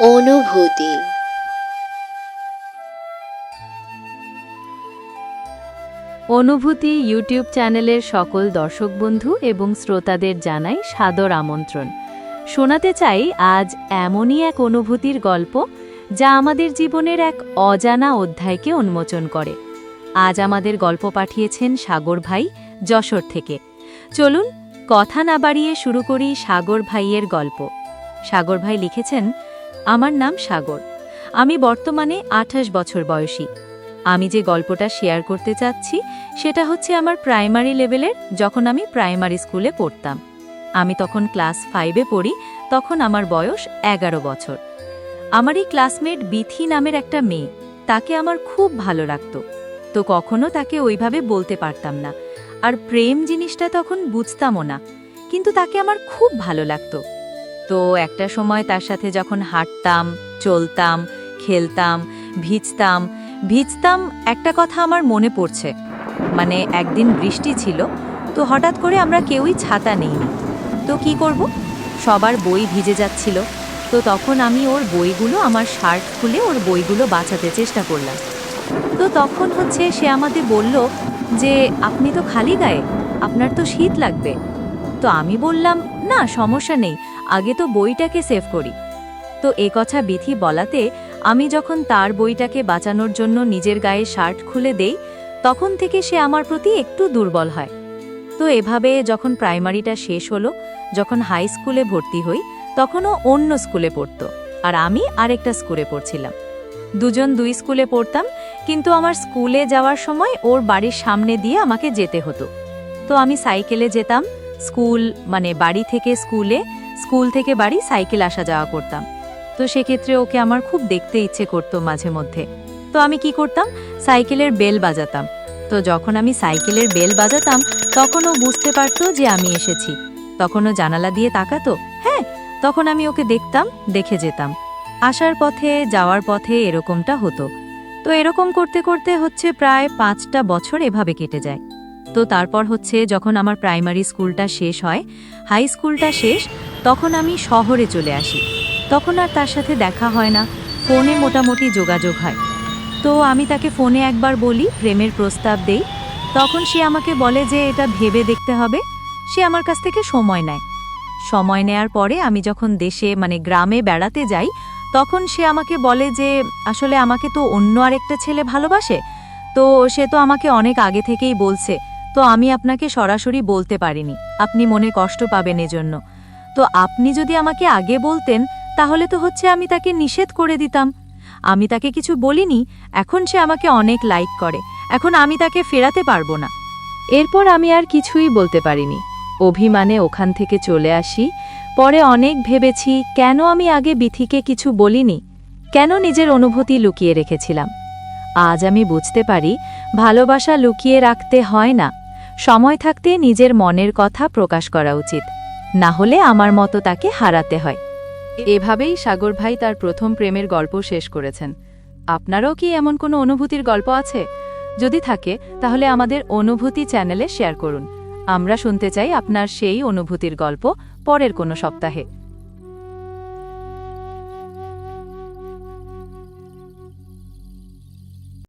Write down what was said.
অনুভূতি। অনুভূতি ইউটিউব চ্যানেলের সকল দর্শক বন্ধু এবং শ্রোতাদের জানাই সাদর আমন্ত্রণ। শোনাতে চাই আজ এমনই এক অনুভূতির গল্প যা আমাদের জীবনের এক অজানা অধ্যায়কে উন্মোচন করে। আজ আমাদের গল্প পাঠিয়েছেন সাগর ভাই যশোর থেকে। চলুন, কথা না বাড়িয়ে শুরু করি সাগর ভাইয়ের গল্প। সাগর ভাই লিখেছেন আমার নাম সাগর। আমি বর্তমানে আঠাশ বছর বয়সী। আমি যে গল্পটা শেয়ার করতে চাচ্ছি, সেটা হচ্ছে আমার প্রাইমারি লেভেলের যখন আমি প্রাইমারি স্কুলে পড়তাম। আমি তখন ক্লাস ফাইভে পড়ি, তখন আমার বয়স এগারো বছর। আমার এই ক্লাসমেট বিথি নামের একটা মেয়ে, তাকে আমার খুব ভালো লাগতো। তো কখনো তাকে ওইভাবে বলতে পারতাম না। আর প্রেম জিনিসটা তখন বুঝতামও না। কিন্তু তাকে আমার খুব ভালো লাগতো। তো একটা সময় তার সাথে যখন হাঁটতাম, চলতাম, খেলতাম, ভিজতাম ভিজতাম একটা কথা আমার মনে পড়ছে। মানে একদিন বৃষ্টি ছিল, তো হঠাৎ করে আমরা কেউই ছাতা নেইনি। তো কি করব? সবার বই ভিজে যাচ্ছিল, তো তখন আমি ওর বইগুলো, আমার শার্ট খুলে ওর বইগুলো বাঁচাতে চেষ্টা করলাম। তো তখন হচ্ছে সে আমাদের বলল যে, আপনি তো খালি গায়ে, আপনার তো শীত লাগবে। তো আমি বললাম, না, সমস্যা নেই। আগে তো বইটাকে সেভ করি। তো এ কথা বিথি বলাতে আমি যখন তার বইটাকে বাঁচানোর জন্য নিজের গায়ে শার্ট খুলে দেই, তখন থেকে সে আমার প্রতি একটু দুর্বল হয়। তো এভাবে যখন প্রাইমারিটা শেষ হলো, যখন হাই স্কুলে ভর্তি হই, তখনও অন্য স্কুলে পড়তো আর আমি আরেকটা স্কুলে পড়ছিলাম। দুজন দুই স্কুলে পড়তাম, কিন্তু আমার স্কুলে যাওয়ার সময় ওর বাড়ির সামনে দিয়ে আমাকে যেতে হতো। তো আমি সাইকেলে যেতাম, স্কুল মানে বাড়ি থেকে স্কুলে স্কুল থেকে বাড়ি সাইকেল আসা যাওয়া করতাম। তো সেক্ষেত্রে ওকে আমার খুব দেখতে ইচ্ছে করতো মাঝে মধ্যে। তো আমি কি করতাম? সাইকেলের বেল বাজাতাম। তো যখন আমি সাইকেলের বেল বাজাতাম, তখন ও বুঝতে পারতো যে আমি এসেছি। তখন ও জানালা দিয়ে তাকাতো হ্যাঁ? তখন আমি ওকে দেখতাম, দেখে যেতাম। আসার পথে, যাওয়ার পথে এরকমটা হতো। তো এরকম করতে করতে হচ্ছে প্রায় পাঁচটা বছর এভাবে কেটে যায়। তো তারপর হচ্ছে যখন আমার প্রাইমারি স্কুলটা শেষ হয়, হাই স্কুলটা শেষ তখন আমি শহরে চলে আসি। তখন আর তার সাথে দেখা হয় না, ফোনে মোটামুটি যোগাযোগ হয়। তো আমি তাকে ফোনে একবার বলি, প্রেমের প্রস্তাব দেই। তখন সে আমাকে বলে যে, এটা ভেবে দেখতে হবে। সে আমার কাছ থেকে সময় নেয়। সময় নেয়ার পরে আমি যখন দেশে মানে গ্রামে বেড়াতে যাই, তখন সে আমাকে বলে যে, আসলে আমাকে তো অন্য আরেকটা ছেলে ভালোবাসে? তো সে তো আমাকে অনেক আগে থেকেই বলছে। তো আমি আপনাকে সরাসরি বলতে পারিনি। আপনি মনে কষ্ট পাবেন এজন্য। তো আপনি যদি আমাকে আগে বলতেন, তাহলে তো হচ্ছে আমি তাকে নিষেধ করে দিতাম। আমি তাকে কিছু বলিনি, এখন সে আমাকে অনেক লাইক করে। এখন আমি তাকে ফেরাতে পারব না। এরপর আমি আর কিছুই বলতে পারিনি। অভিমানে ওখান থেকে চলে আসি। পরে অনেক ভেবেছি, কেন আমি আগে বিথিকে কিছু বলিনি? কেন নিজের অনুভূতি লুকিয়ে রেখেছিলাম? আজ আমি বুঝতে পারি, ভালোবাসা লুকিয়ে রাখতে হয় না। সময় থাকতে নিজের মনের কথা প্রকাশ করা উচিত। না হলে আমার মতো তাকে হারাতে হয়। এভাবেই সাগর ভাই তার প্রথম প্রেমের গল্প শেষ করেছেন। আপনারও কি এমন কোনো অনুভূতির গল্প আছে? যদি থাকে, তাহলে আমাদের অনুভূতি চ্যানেলে শেয়ার করুন। আমরা শুনতে চাই আপনার সেই অনুভূতির গল্প পরের কোনো সপ্তাহে।